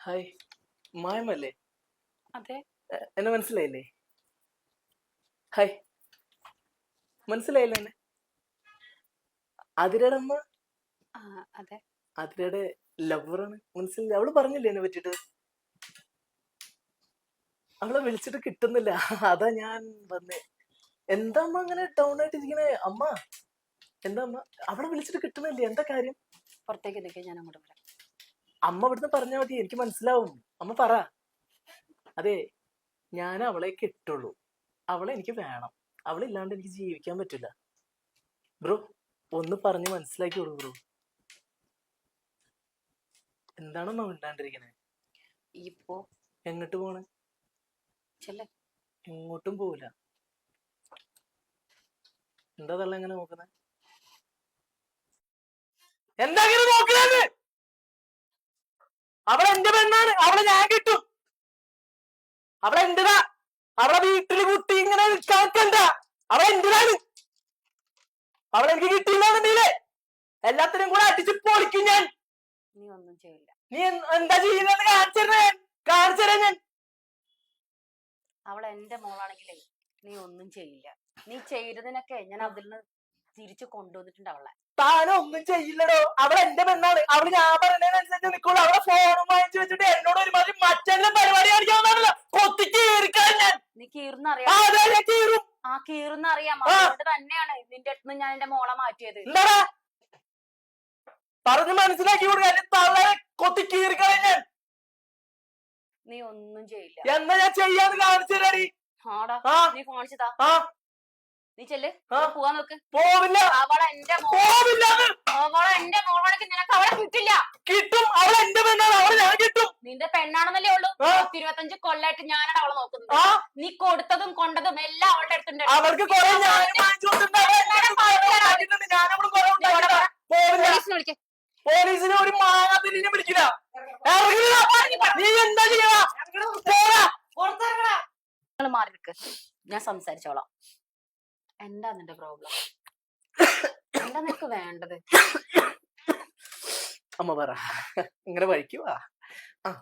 Hi. മായമല്ലേ? അതെ. എന്നെ മനസ്സിലായില്ലേ? ഹായ്. മനസ്സിലായില്ലേ എന്നെ? അതിരയുടെ അമ്മ? അതെ. അതിരയുടെ ലവറാണ്. മനസ്സിലായി അവൾ പറഞ്ഞില്ലേ എന്നെ പറ്റിട്ട്? അവളെ വിളിച്ചിട്ട് കിട്ടുന്നില്ല. അതാ ഞാൻ വന്നേ. എന്താ അമ്മ അങ്ങനെ ഡൗൺ ആയിട്ട് ഇരിക്കണേ അമ്മ? എന്താ അമ്മ? അവളെ വിളിച്ചിട്ട് കിട്ടുന്നില്ലേ? എന്താ കാര്യം? പുറത്തേക്ക് നിൽക്കാൻ ഞാൻ അങ്ങോട്ട് വരാം. അമ്മ ഇവിടുന്ന് പറഞ്ഞാൽ മതി എനിക്ക് മനസ്സിലാവും. അമ്മ പറ. അതെ ഞാൻ അവളെ കിട്ടുള്ളൂ. അവളെ എനിക്ക് വേണം. അവളില്ലാണ്ട് എനിക്ക് ജീവിക്കാൻ പറ്റില്ല. ബ്രോ ഒന്ന് പറഞ്ഞ് മനസ്സിലാക്കി കൊടുക്കും ബ്രോ എന്താണമ്മ മിണ്ടാണ്ടിരിക്കണേ? ഇപ്പോ? എങ്ങോട്ട് പോണ്? എങ്ങോട്ടും പോവില്ല. എന്താ തള്ള എങ്ങനെ നോക്കുന്നത് എന്താ ഇങ്ങനെ നോക്കണത് അവളെ എന്റെ പെണ്ണാണ്. അവളെ ഞാൻ കിട്ടും. അവളെ എന്തിനാ? അവളെ വീട്ടിൽ കുട്ടി ഇങ്ങനെ കാക്കണ്ട അവളെ എന്തിനാണ്? അവളെ എനിക്ക് കിട്ടിയില്ലാന്നുണ്ടെങ്കിലേ എല്ലാത്തിനും കൂടെ അടിച്ച് പൊളിക്കും ഞാൻ. നീ ഒന്നും ചെയ്യില്ല. നീ എന്താ ചെയ്യുന്നത് കാണിച്ചു കാണിച്ചരേ കാണിച്ചു തരാം ഞാൻ. അവൾ എന്റെ മോളാണെങ്കിലേ നീ ഒന്നും ചെയ്യില്ല. നീ ചെയ്തതിനൊക്കെ ഞാൻ അതിൽ നിന്ന് തിരിച്ചു കൊണ്ടുവന്നിട്ടുണ്ട് അവളെ. താനും ഒന്നും ചെയ്യില്ലടോ. അവൾ എന്റെ പെണ്ണാണ്. അവൾ ഞാൻ പറഞ്ഞതിനനുസരിച്ച് നിൽക്കുള്ളൂ അവളെ ഫോണും വാങ്ങിച്ചു വെച്ചിട്ട് എന്നോട് ഒരുമാതിരി മറ്റെല്ലാം പരിപാടി കാണിക്കാവുന്നതല്ല കൊത്തി കീറിക്കാൻ ഞാൻ. നീ കീറുന്നറിയാം ആ കീറുന്ന അറിയാം ആ. അതുകൊണ്ട് തന്നെയാണ് നിന്റെ അടുത്ത് ഞാൻ എന്റെ മോളെ മാറ്റിയത്. എന്താടാ പറഞ്ഞ് മനസ്സിലാക്കി കൊടുക്കാൻ തള്ളെ കൊത്തി കീറിക്കാൻ ഞാൻ. നീ ഒന്നും ചെയ്യില്ല. എന്നാ ഞാൻ ചെയ്യാന്ന് കാണിച്ചു തരാടി ആടാ നീ കാണിച്ചതാ നീ ചെല്ല്. പോവാൻ നോക്ക്. പോവില്ല. അവളെ എന്റെ പോവില്ല. അവളെ എന്റെ മോളാണെങ്കിൽ നിനക്ക് അവളെ കിട്ടില്ല. കിട്ടും. അവളെ എന്റെ പെണ്ണാണ്. അവളെ ഞാൻ കിട്ടും. നിന്റെ പെണ്ണാണെന്നല്ലേ ഉള്ളൂ. ഇരുപത്തഞ്ച് കൊല്ലായിട്ട് ഞാനാണ് അവളെ നോക്കുന്നത്. നീ കൊടുത്തതും കൊണ്ടതും എല്ലാം അവളുടെ അടുത്തുണ്ട്. അവർക്ക് പോലീസിനെ വിളിക്കേ. പോലീസിനെ ഒരു മാങ്ങാത്തിനെ ഇറങ്ങില്ല. നീ എന്താ ചെയ്യാ മാറി നിൽക്ക് ഞാൻ സംസാരിച്ചോളാം. എന്താ നിന്റെ പ്രോബ്ലം? എന്താ നിനക്ക് വേണ്ടത്? അമ്മ പറ. ഇങ്ങനെ വഴിക്കുവാ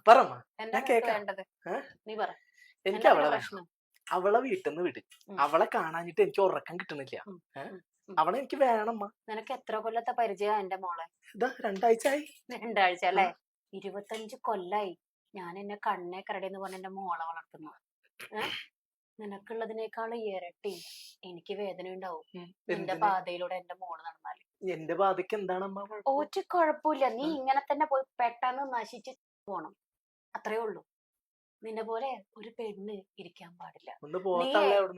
പറമ്മ. എന്താ വേണ്ടത്? നീ പറ. എനിക്ക് അവളെ പ്രശ്നം? അവളെ വീട്ടിൽ നിന്ന് വിട് അവളെ കാണാഞ്ഞിട്ട് എനിക്ക് ഉറക്കം കിട്ടണില്ല. അവളെ എനിക്ക് വേണമ്മ. നിനക്ക് എത്ര കൊല്ലത്തെ പരിചയ എന്റെ മോളെ? ഇതാ രണ്ടാഴ്ച ആയി രണ്ടാഴ്ച അല്ലേ ഇരുപത്തഞ്ച് കൊല്ലായി. ഞാൻ എന്നെ കണ്ണേ കരടെന്ന് പറഞ്ഞ എന്റെ മോളെ വളർത്തുന്നു ഏ? നിനക്കുള്ളതിനേക്കാൾ ഇരട്ടി എനിക്ക് വേദന ഉണ്ടാവും എന്റെ? പാതയിലൂടെ എന്റെ മോൾ നടന്നാൽ. എന്റെ പാതയ്ക്ക് എന്താണ് കുഴപ്പം? ഒരു കുഴപ്പമില്ല. നീ ഇങ്ങനെ തന്നെ പോയി പെട്ടെന്ന് നശിച്ച് പോണം. അത്രേ ഉള്ളൂ. നിന്നെ പോലെ ഒരു പെണ്ണ് ഇരിക്കാൻ പാടില്ല.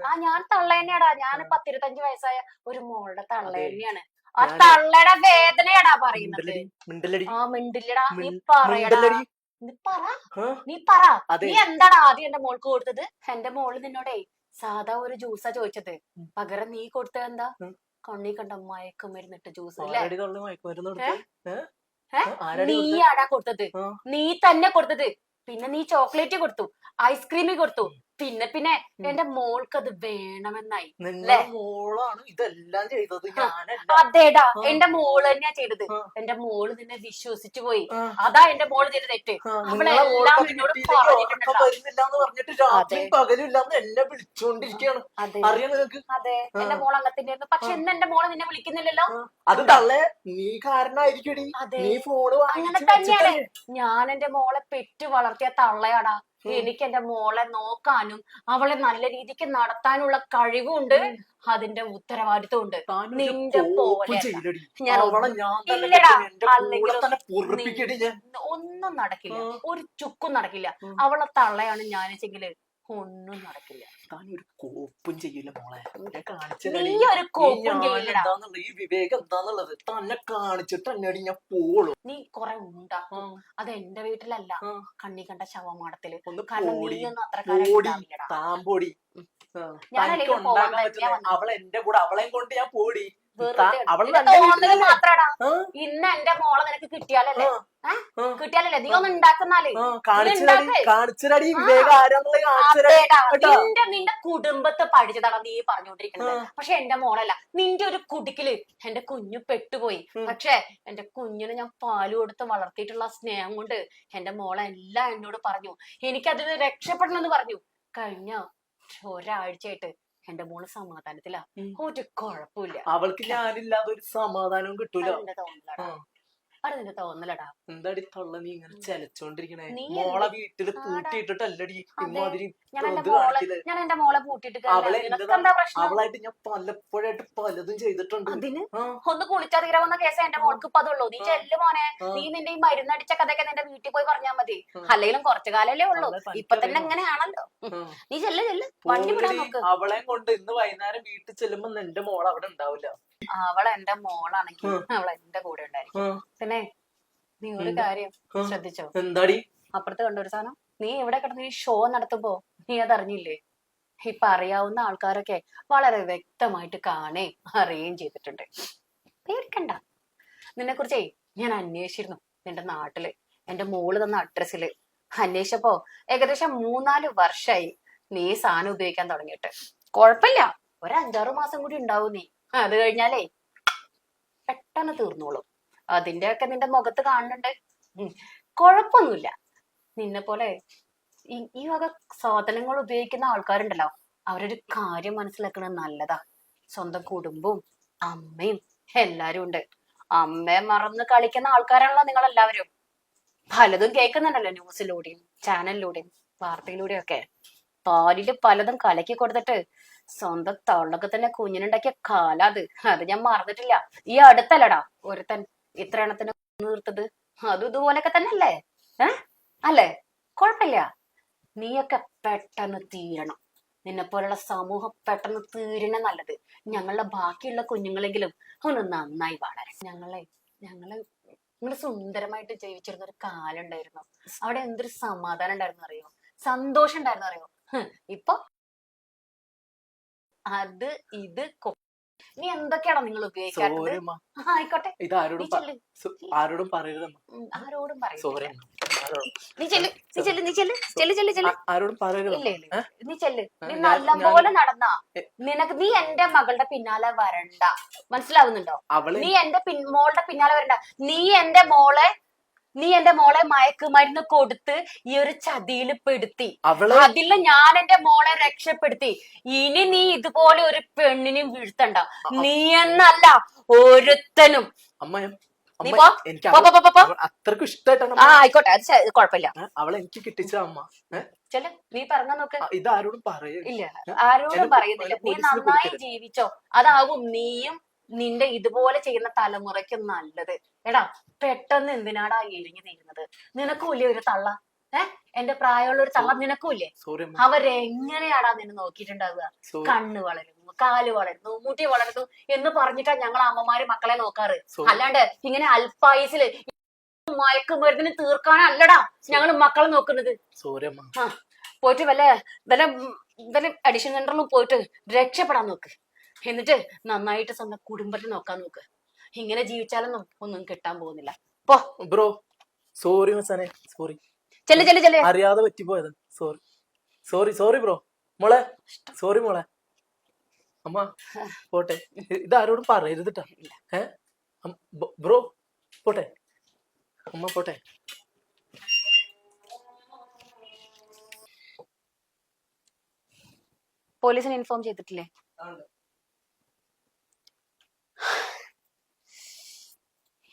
ആ ഞാൻ തള്ള തന്നെയാടാ ഞാൻ. പത്തിരുപത്തഞ്ച് വയസ്സായ ഒരു മോളുടെ തള്ള. തന്നെയാണ് ആ തള്ളയുടെ വേദനയാടാ പറയുന്നത്. ആ മിണ്ടില്ലടാ. നീ പറയടാ. നീ പറ. നീ പറ. നീ എന്താണ് ആദ്യം എന്റെ മോൾക്ക് കൊടുത്തത്? എന്റെ മോൾ നിന്നോടേ സാധാ ഒരു ജ്യൂസാ ചോദിച്ചത്. പകരം നീ കൊടുത്തത് എന്താ. കണ്ണി കണ്ട മയക്കുമരുന്നിട്ട് ജ്യൂസ് അല്ലേ? ആരടി തൊള്ള മയക്കുമരുന്ന് കൊടുത്തത്? ഏ? ഏ? ആ, ആരടി നീ ആടാ കൊടുത്തത്. നീ തന്നെ കൊടുത്തത്. പിന്നെ നീ ചോക്ലേറ്റ് കൊടുത്തു. ഐസ്ക്രീമി കൊടുത്തു. പിന്നെ പിന്നെ. എന്റെ മോൾക്ക് അത് വേണമെന്നായി. മോളാണ് ഇതെല്ലാം ചെയ്തത്. അതേടാ. എന്റെ മോൾ തന്നെയാ ചെയ്തത്. എന്റെ മോൾ നിന്നെ വിശ്വസിച്ചു പോയി. അതാ എന്റെ മോൾ ചെയ്ത തെറ്റ്. അവളെല്ലാം എന്നോട് അതെ. വിളിച്ചോണ്ടിരിക്കുകയാണ്. എന്റെ മോൾ അങ്ങനത്തെ പക്ഷെ. ഇന്ന് എന്റെ മോൾ നിന്നെ വിളിക്കുന്നില്ലല്ലോ. അത് തള്ളേ നീ ഫോണ് അങ്ങനെ തന്നെയാണ്. ഞാൻ എന്റെ മോളെ പെറ്റ് വളർത്തിയ തള്ളയാടാ. എനിക്ക് എന്റെ മോളെ നോക്കാനും അവളെ നല്ല രീതിക്ക് നടത്താനുള്ള കഴിവുണ്ട്. അതിന്റെ ഉത്തരവാദിത്വം ഉണ്ട് നിന്റെ പോലെ ഇല്ലടാ, ഒന്നും നടക്കില്ല. ഒരു ചുക്കും നടക്കില്ല. അവളെ തള്ളയാണ് ഞാനെച്ചെങ്കിൽ ഒന്നും നടക്കില്ല. താൻ ഒരു കോപ്പും ചെയ്യില്ല മോളെ ഞാൻ നീ ഒരു കോപ്പും ചെയ്യില്ലടാ എന്താന്നുള്ളത് ഈ വിവേകം എന്താന്നുള്ളത് തന്നെ കാണിച്ചിട്ട് തന്നെയാടി ഞാൻ പോളൂ നീ കൊറേ ഉണ്ടാക്കും. അത് എന്റെ വീട്ടിലല്ല. കണ്ണി കണ്ട ശവമാടത്തിൽ. ഒന്ന് കാരണം പോടി. നീയൊന്നും അത്ര പോടി. കാര്യം താമ്പോടി. ഞാനല്ലേ തനിക്ക് പോവാൻ ഉണ്ടാക്കാൻ വേണ്ടിയാ പറ്റുന്ന വന്നത്. അവളെ എന്റെ കൂടെ അവളെയും കൊണ്ട് ഞാൻ പോടി. വെറുതെ അവൾ നിന്റെ നല്ല തോന്നൽ വീട്ടിലല്ലേ? മാത്രാടാ. ഇന്ന് എന്റെ മോളെ നിനക്ക് കിട്ടിയാലല്ലേ? ആ, കിട്ടിയാലല്ലേ? നീ ഒന്ന് ഉണ്ടാക്കുന്നാലേ? നിന്റെ നിന്റെ കുടുംബത്തെ പഠിച്ചതാണ് നീ പറഞ്ഞുകൊണ്ടിരിക്കുന്നത് ആ. പക്ഷെ എന്റെ മോളല്ല നിന്റെ ഒരു കുടുക്കിൽ എന്റെ കുഞ്ഞു പെട്ടുപോയി. പക്ഷെ എന്റെ കുഞ്ഞിന് ഞാൻ പാൽ കൊടുത്ത് വളർത്തിയിട്ടുള്ള സ്നേഹം കൊണ്ട് എന്റെ മോളെ എല്ലാം എന്നോട് പറഞ്ഞു. എനിക്കതിന് രക്ഷപ്പെടണം എന്ന് പറഞ്ഞു. കഴിഞ്ഞ ഒരാഴ്ചയായിട്ട് എന്റെ മോൾ സമാധാനത്തിലാ. ഒരു കുഴപ്പമില്ല. അവൾക്ക് ഞാനില്ലാതെ ഒരു സമാധാനവും കിട്ടൂല. അത് നിന്റെ തോന്നലടാ. എന്താടി തൊള്ള നീ ഇങ്ങനെ ചലച്ചോണ്ടിരിക്കണേ? മോളെ വീട്ടിൽ അതെ. ഇമ്മാതിരി ഞാൻ എന്റെ മോളെ പൂട്ടിയിട്ട് അവളായിട്ട് ഞാൻ പലപ്പോഴായിട്ട് പലതും ചെയ്തിട്ടുണ്ട്. അതിന്? ഒന്ന് കുളിച്ചാ തീരാവുന്ന കേസ് എന്റെ മോൾക്ക് ഇപ്പൊ അതുള്ളൂ. നീ. ചെല്ലു മോനെ. നീ നിന്റെ ഈ മരുന്നടിച്ച കഥയൊക്കെ നിന്റെ വീട്ടിൽ പോയി പറഞ്ഞാൽ മതി. അല്ലെങ്കിലും കുറച്ചു കാലല്ലേ ഉള്ളൂ. ഇപ്പൊ തന്നെ അറിയാമോ? നീ ചെല്ല ചെല്ല. വണ്ടി വിടാൻ നോക്ക്. അവളെ കൊണ്ട് ഇന്ന് വൈകുന്നേരം വീട്ടിൽ ചെല്ലുമ്പോ എന്റെ മോൾ അവിടെ ഉണ്ടാവില്ല അവൾ എന്റെ മോളാണെങ്കിൽ. അവൾ എന്റെ കൂടെ ഉണ്ടായിരിക്കും. പിന്നെ നീ ഒരു കാര്യം ശ്രദ്ധിച്ചോ? എന്താടി? അപ്പുറത്ത് കണ്ടൊരു സാധനം. നീ ഇവിടെ കിടന്ന് ഈ ഷോ നടത്തുമ്പോ നീ അതറിഞ്ഞില്ലേ? ഇപ്പൊ അറിയാവുന്ന ആൾക്കാരൊക്കെ വളരെ വ്യക്തമായിട്ട് കാണേ അറിയുകയും ചെയ്തിട്ടുണ്ട്. പേടിക്കണ്ട. നിന്നെ കുറിച്ചേ ഞാൻ അന്വേഷിച്ചിരുന്നു നിന്റെ നാട്ടിൽ. എന്റെ മോൾ തന്ന അഡ്രസ്സിൽ അന്വേഷിച്ചപ്പോ ഏകദേശം മൂന്നാൽ വർഷമായി നീ സാധനം ഉപയോഗിക്കാൻ തുടങ്ങിയിട്ട്. കുഴപ്പമില്ല ഒരു മാസം കൂടി ഉണ്ടാവും നീ. അത് കഴിഞ്ഞാലേ പെട്ടെന്ന് തീർന്നോളും. അതിന്റെയൊക്കെ നിന്റെ മുഖത്ത് കാണുന്നുണ്ട്. കുഴപ്പമൊന്നുമില്ല നിന്നെ പോലെ ഈ വക സാധനങ്ങൾ ഉപയോഗിക്കുന്ന ആൾക്കാരുണ്ടല്ലോ അവരൊരു കാര്യം മനസ്സിലാക്കുന്നത് നല്ലതാ. സ്വന്തം കുടുംബവും അമ്മയും എല്ലാരും ഉണ്ട്. അമ്മയെ മറന്ന് കളിക്കുന്ന ആൾക്കാരാണല്ലോ നിങ്ങൾ എല്ലാവരും പലതും കേൾക്കുന്നുണ്ടല്ലോ ന്യൂസിലൂടെയും ചാനലിലൂടെയും വാർത്തയിലൂടെയും ഒക്കെ. പാലിൽ പലതും കലക്കി കൊടുത്തിട്ട് സ്വന്തം തള്ളൊക്കെ തന്നെ കുഞ്ഞിനുണ്ടാക്കിയ കാല അത്. അത് ഞാൻ മറന്നിട്ടില്ല. ഈ അടുത്തല്ലടാ ഒരുത്തൻ ഇത്ര എണ്ണത്തിന് നിർത്തത് അതും ഇതുപോലൊക്കെ തന്നെ അല്ലേ ഏ? അല്ലേ? കുഴപ്പമില്ല. നീയൊക്കെ പെട്ടെന്ന് തീരണം. നിന്നെ പോലുള്ള സമൂഹം പെട്ടെന്ന് തീരണ നല്ലത്. ഞങ്ങളുടെ ബാക്കിയുള്ള കുഞ്ഞുങ്ങളെങ്കിലും ഒന്ന് നന്നായി വളരാൻ ഞങ്ങളെ ഞങ്ങൾ ഞങ്ങൾ സുന്ദരമായിട്ട് ജീവിച്ചിരുന്ന ഒരു കാലം ഉണ്ടായിരുന്നു അവിടെ എന്തൊരു സമാധാനം ഉണ്ടായിരുന്നു അറിയോ? സന്തോഷം ഉണ്ടായിരുന്നു അറിയോ? ഇപ്പൊ അത് ഇത് നീ എന്തൊക്കെയാണോ നിങ്ങൾ ഉപയോഗിക്കാറുള്ളത് ആയിക്കോട്ടെ. ഇത് ആരോടും പറയരുത് ആരോടും പറയരുതമ്മ നീ ചെല്ല് നീ ചെല്ല് നീ ചെല്ല്. ചെല്ല് ചെല്ല് ചെല്ല്. ആരോടും പറയരുത്. ഇല്ല ഇല്ല. നീ ചെല്ല്. നീ നല്ലപോലെ നടന്നാ. നിനക്ക് നീ എന്റെ മകളുടെ പിന്നാലെ വരണ്ട. മനസ്സിലാവുന്നുണ്ടോ? നീ എന്റെ പിൻ മോളുടെ പിന്നാലെ വരണ്ട. നീ എന്റെ മോളെ നീ എന്റെ മോളെ മയക്കുമരുന്ന് കൊടുത്ത് ഈ ഒരു ചതിയിൽ പെടുത്തി. അതിൽ ഞാൻ എന്റെ മോളെ രക്ഷപ്പെടുത്തി. ഇനി നീ ഇതുപോലെ ഒരു പെണ്ണിനെയും വീഴ്ത്തണ്ട. നീ എന്നല്ല ഒരുത്തനും. അമ്മ നീ പോ. എനിക്ക് പോ, പോ, പോ, പോ, പോ. അവൾ അത്രക്കും ഇഷ്ടമായിട്ടാണ് ആ ആയിക്കോട്ടെ. അത് ശ- കുഴപ്പമില്ല. ഏ, അവളെ എനിക്ക് കിട്ടിച്ച അമ്മ. ഏ, ചെൽ നീ പറഞ്ഞ നോക്ക്. ആ, ഇത് ആരോടും പറയരുത്. ഇല്ല ആരോടും പറയുന്നില്ല നീ പോലീസിന് നന്നായി കൊടുക്കരുത്. ജീവിച്ചോ. അതാവും നീയും നിന്റെ ഇതുപോലെ ചെയ്യുന്ന തലമുറയ്ക്ക് നല്ലത്. എടാ പെട്ടെന്ന് എന്തിനാടാ എരിഞ്ഞു തീരുന്നത് നിനക്കൂല്ലേ ഒരു തള്ള? ഏ? എന്റെ പ്രായമുള്ള ഒരു തള്ള നിനക്കൂല്ലേ സോറി അമ്മ. അവരെങ്ങനെയാടാ നിന്നെ നോക്കിയിട്ടുണ്ടാവുക? സോറി കണ്ണ് വളരുന്നു കാൽ വളരുന്നു മുടി വളരുന്നു എന്ന് പറഞ്ഞിട്ടാ ഞങ്ങൾ അമ്മമാര് മക്കളെ നോക്കാറ്. അല്ലാണ്ട് ഇങ്ങനെ അല്പായുസിൽ മയക്കുമരുന്നിന് തീർക്കാനല്ലടാ ഞങ്ങൾ മക്കളെ നോക്കുന്നത്. പോയിട്ട് വല്ല വല്ല വല്ല അഡിഷൻ സെന്ററിലും പോയിട്ട് രക്ഷപ്പെടാൻ നോക്ക്. എന്നിട്ട് നന്നായിട്ട് സ്വന്തം കുടുംബത്തെ നോക്കാൻ നോക്ക്. ഇങ്ങനെ ജീവിച്ചാലൊന്നും ഒന്നും കിട്ടാൻ പോകുന്നില്ല. പോ. ബ്രോ സോറി മസാനെ സോറി ചെല്ല് ചെല്ല് ചെല്ല്. അറിയാതെ പറ്റിപ്പോയത്. Sorry sorry sorry bro. മോളെ സോറി മോളെ. അമ്മ പോട്ടെ. ഇത് ആരോടും പറയരുത് ഏ? ബ്രോ പോട്ടെ. അമ്മ പോട്ടെ. പോലീസിനെ ഇൻഫോം ചെയ്തിട്ടില്ലേ?